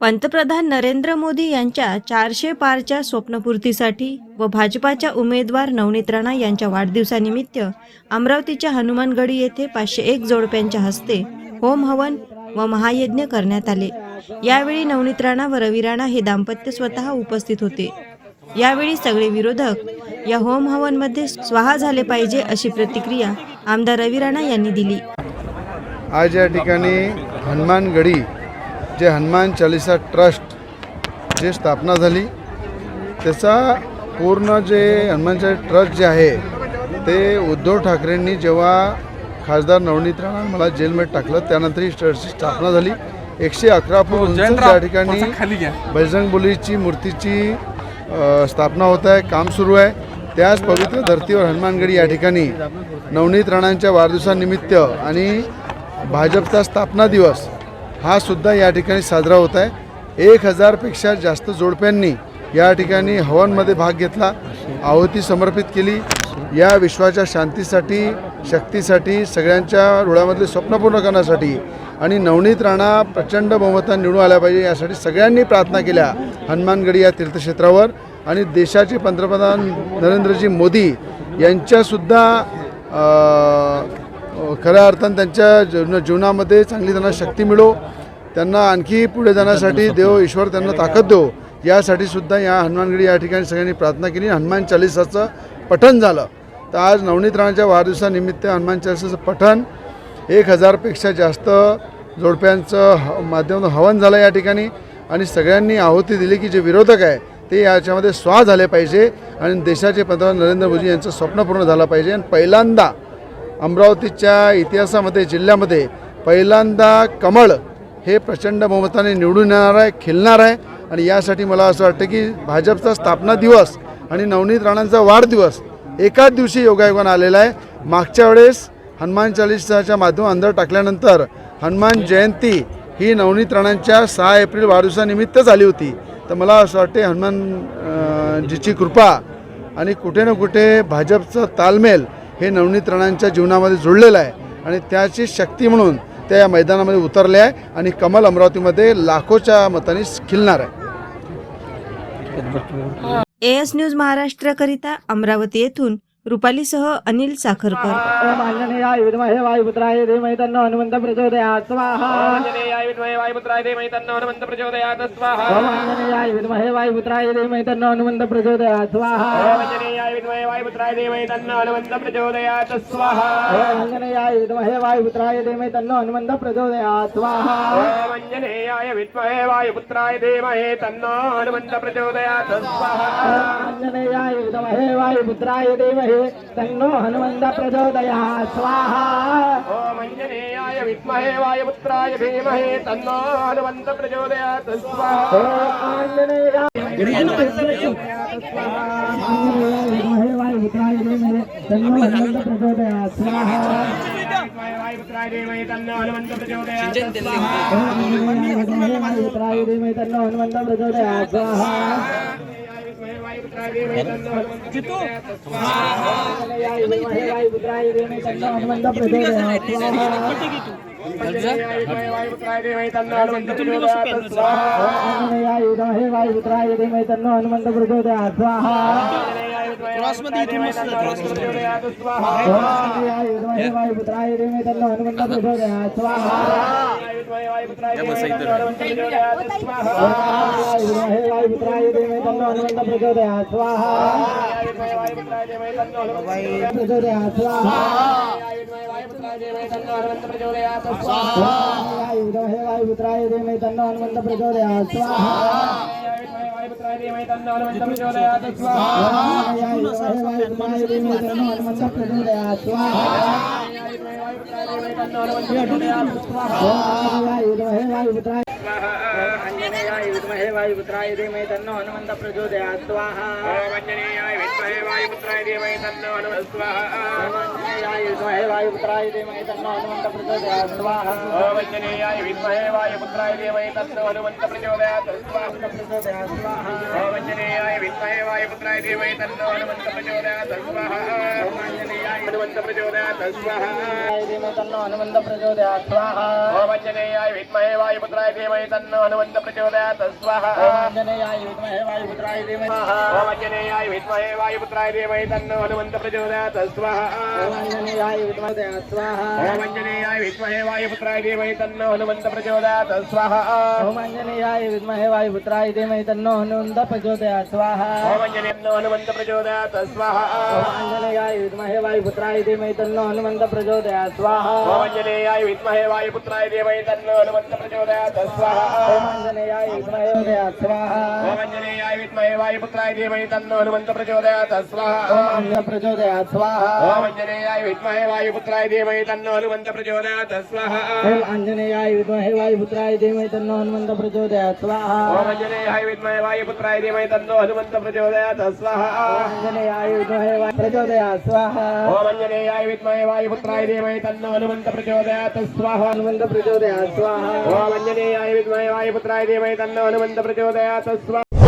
पंतप्रधान नरेंद्र मोदी यांच्या चारशे पारच्या स्वप्नपूर्तीसाठी व भाजपाच्या उमेदवार नवनीत राणा यांच्या वाढदिवसानिमित्त अमरावतीच्या हनुमानगडी येथे पाचशे एक जोडप्यांच्या हस्ते होम हवन व महायज्ञ करण्यात आले. यावेळी नवनीत राणा व रवी राणा हे दाम्पत्य स्वतः उपस्थित होते. यावेळी सगळे विरोधक या होम हवनमध्ये स्वाहा झाले पाहिजे अशी प्रतिक्रिया आमदार रवी राणा यांनी दिली. आज या ठिकाणी हनुमानगडी जे हनुमान चालिसा ट्रस्ट जे स्थापना झाली त्याचा पूर्ण जे हनुमान चालिसा ट्रस्ट जे आहे ते उद्धव ठाकरेंनी जेव्हा खासदार नवनीत राणा मला जेलमध्ये टाकलं त्यानंतर ही ट्रस्टची स्थापना झाली. एकशे अकरा फूट त्या ठिकाणी बजरंगबलीची मूर्तीची स्थापना होत आहे काम सुरू आहे. त्याच पवित्र धर्तीवर हनुमानगडी या ठिकाणी नवनीत राणांच्या वाढदिवसानिमित्त आणि भाजपचा स्थापना दिवस हा सुद्धा या ठिकाणी साजरा होत आहे. एक हजारपेक्षा जास्त जोडप्यांनी या ठिकाणी हवनमध्ये भाग घेतला आहुती समर्पित केली. या विश्वाच्या शांतीसाठी शक्तीसाठी सगळ्यांच्या रुळामधले स्वप्न पूर्ण करण्यासाठी आणि नवनीत राणा प्रचंड बहुमतात निवडून आल्या पाहिजे यासाठी सगळ्यांनी प्रार्थना केल्या हनुमानगडी या तीर्थक्षेत्रावर. आणि देशाचे पंतप्रधान नरेंद्रजी मोदी यांच्यासुद्धा खऱ्या अर्थानं त्यांच्या जीवन जीवनामध्ये चांगली त्यांना शक्ती मिळो. त्यांना आणखी पुढे जाण्यासाठी देव ईश्वर त्यांना ताकद देव. यासाठी सुद्धा या हनुमानगडी या ठिकाणी सगळ्यांनी प्रार्थना केली. हनुमान चालिसाचं पठण झालं. तर आज नवनीत राणाच्या वाढदिवसानिमित्त हनुमान चालिसाचं पठण एक हजारपेक्षा जास्त जोडप्यांचं ह माध्यमातून हवन झालं या ठिकाणी. आणि सगळ्यांनी आहुती दिली की जे विरोधक आहे ते याच्यामध्ये स्वा झाले पाहिजे. आणि देशाचे पंतप्रधान नरेंद्र मोदी यांचं स्वप्न पूर्ण झालं पाहिजे. आणि पहिल्यांदा अमरावतीच्या इतिहासामध्ये जिल्ह्यामध्ये पहिल्यांदा कमळ हे प्रचंड बहुमताने निवडून येणार आहे खिलणार आहे. आणि यासाठी मला असं वाटतं की भाजपचा स्थापना दिवस आणि नवनीत राणांचा वाढदिवस एकाच दिवशी योगायोगानं आलेला आहे. मागच्या वेळेस हनुमान चालिसाच्या माध्यम अंदर टाकल्यानंतर हनुमान जयंती ही नवनीत राणांच्या सहा एप्रिल वाढदिवसानिमित्त झाली होती. तर मला असं वाटते हनुमान जीची कृपा आणि कुठे ना कुठे भाजपचं तालमेल हे नवनीत राणांच्या जीवनामध्ये जुळलेलं आहे. आणि त्याची शक्ती म्हणून त्या या मैदानामध्ये उतरले आहे आणि कमल अमरावतीमध्ये लाखोच्या मताने खिलणार आहे. एएस न्यूज महाराष्ट्राकरिता अमरावती येथून रुपालीसह अनिल साखरकर. ओम आंजनेयाय विद्महे वायुपुत्राय धीमहि तन्नो हनुमन्त प्रचोदयात् स्वाहा आंजनेयाय विद्महे वायुपुत्राय धीमहि तन्नो हनुमन्त प्रचोदयात् स्वाहा ओम आंजनेयाय विद्महे वायुपुत्राय धीमहि तन्नो हनुमन्त प्रचोदयात् स्वाहा आंजनेयाय विद्महे वायुपुत्राय धीमहि तन्नो हनुमन्त प्रचोदयात् स्वाहा ओम आंजनेयाय विद्महे वायुपुत्राय धीमहि तन्नो हनुमन्त प्रचोदयात् स्वाहा ॐ आञ्जनेयाय विद्महे वायुपुत्राय धीमहि तन्नो हनुमन्त प्रचोदयात् स्वाहा आंजनेयाय विद्महे वायुपुत्राय धीमहि तन्नो हनुमन्त प्रचोदयात् स्वाहा ॐ आञ्जनेयाय विद्महे वायुपुत्राय स्वाहा। ओम आंजनेयाय विद्महे वायुपुत्राय धीमहि तन्नो हनुमन्त प्रचोदयात् स्वाहा। प्रचोदयात् स्वाहा विद्महे वायुपुत्राय धीमहि तन्नो हनुमन्त स्वाहा। स्वाहा आंजनेयाय विद्महे वायुपुत्राय धीमहि तन्नो हनुमन्त प्रचोदयात् स्वाहा। आञ्जनेयाय विद्महे वायुपुत्राय धीमहि तन्नो हनुमन्त प्रचोदयात् स्वाहा। आंजनेयाय विद्महे वायुपुत्राय धीमहि तन्नो हनुमन्त प्रचोदयात् स्वाहा। आंजनेयाय विद्महे वायुपुत्राय धीमहि तन्नो हनुमन्त प्रचोदयात् स्वाहा। धीमहि तन्नो हनुमन्त प्रचोदयात् स्वाहा। धीमहि तन्नो हनुमन्त प्रचोदयात् स्वाहा। स्वाहा आंजनेयाय विद्महे वायुपुत्राय धीमहि धीमहि तन्नो हनुमन्त प्रचोदयात् स्वाहा. आंजनेयाय विद्महे वायुपुत्राय धीमहि आंजनेयाय विद्महे वायुपुत्राय धीमहि तन्नो हनुमन्त प्रचोदयात् स्वाहा. आञ्जनेयाय विद्महे स्वाहा। आञ्जनेयाय विद्महे वायुपुत्राय धीमहि तन्नो हनुमन्त प्रचोदयात् स्वाहा. आञ्जनेयाय विद्महे वायुपुत्राय धीमहि तन्नो हनुमन्त प्रचोदयात् स्वाहा। आञ्जनेयाय तन्नो हनुमन्त प्रचोदयात् स्वाहा. आञ्जनेयाय विद्महे वायुपुत्राय धीमहि तन्नो हनुमन्त प्रचोदयात् स्वाहा। आञ्जनेयाय विद्महे वायुपुत्राय धीमहि तन्नो हनुमन्त प्रचोदयात् स्वाहा. स्वाहा. ओम आञ्जनेयाय विद्महे प्रचोदयात् स्वाहा. ॐ अञ्जनेयाय विद्महे वायुपुत्राय धीमहि तन्नो हनुमन्त प्रचोदयात् स्वाहा. ओम विद्महे प्रचोदयात् स्वाहा. ॐ अञ्जनेयाय विद्महे वायुपुत्राय धीमहि तन्नो हनुमन्त प्रचोदयात् स्वाहा. ओम अञ्जनेयाय विद्महे वायुपुत्राय धीमहि तन्नो हनुमन्त प्रचोदयात् स्वाहा. ओम आञ्जनेयाय विद्महे वायुपुत्राय धीमहि तन्नो हनुमन्त प्रचोदयात् स्वाहा. ॐ अञ्जनेयाय विद्महे वायु प्रचोदयात् स्वाहा. ॐ अञ्जनेयाय विद्महे वायुपुत्राय धीमहि तन्नो हनुमन्त प्रचोदयात् स्वाहा. हनुमन्त प्रचोदयात् स्वाहा. अञ्जनेयाय विद्महे वायुपुत्राय धीमहि तन्नो हनुमन्त प्रचोदयात्। स्वाहा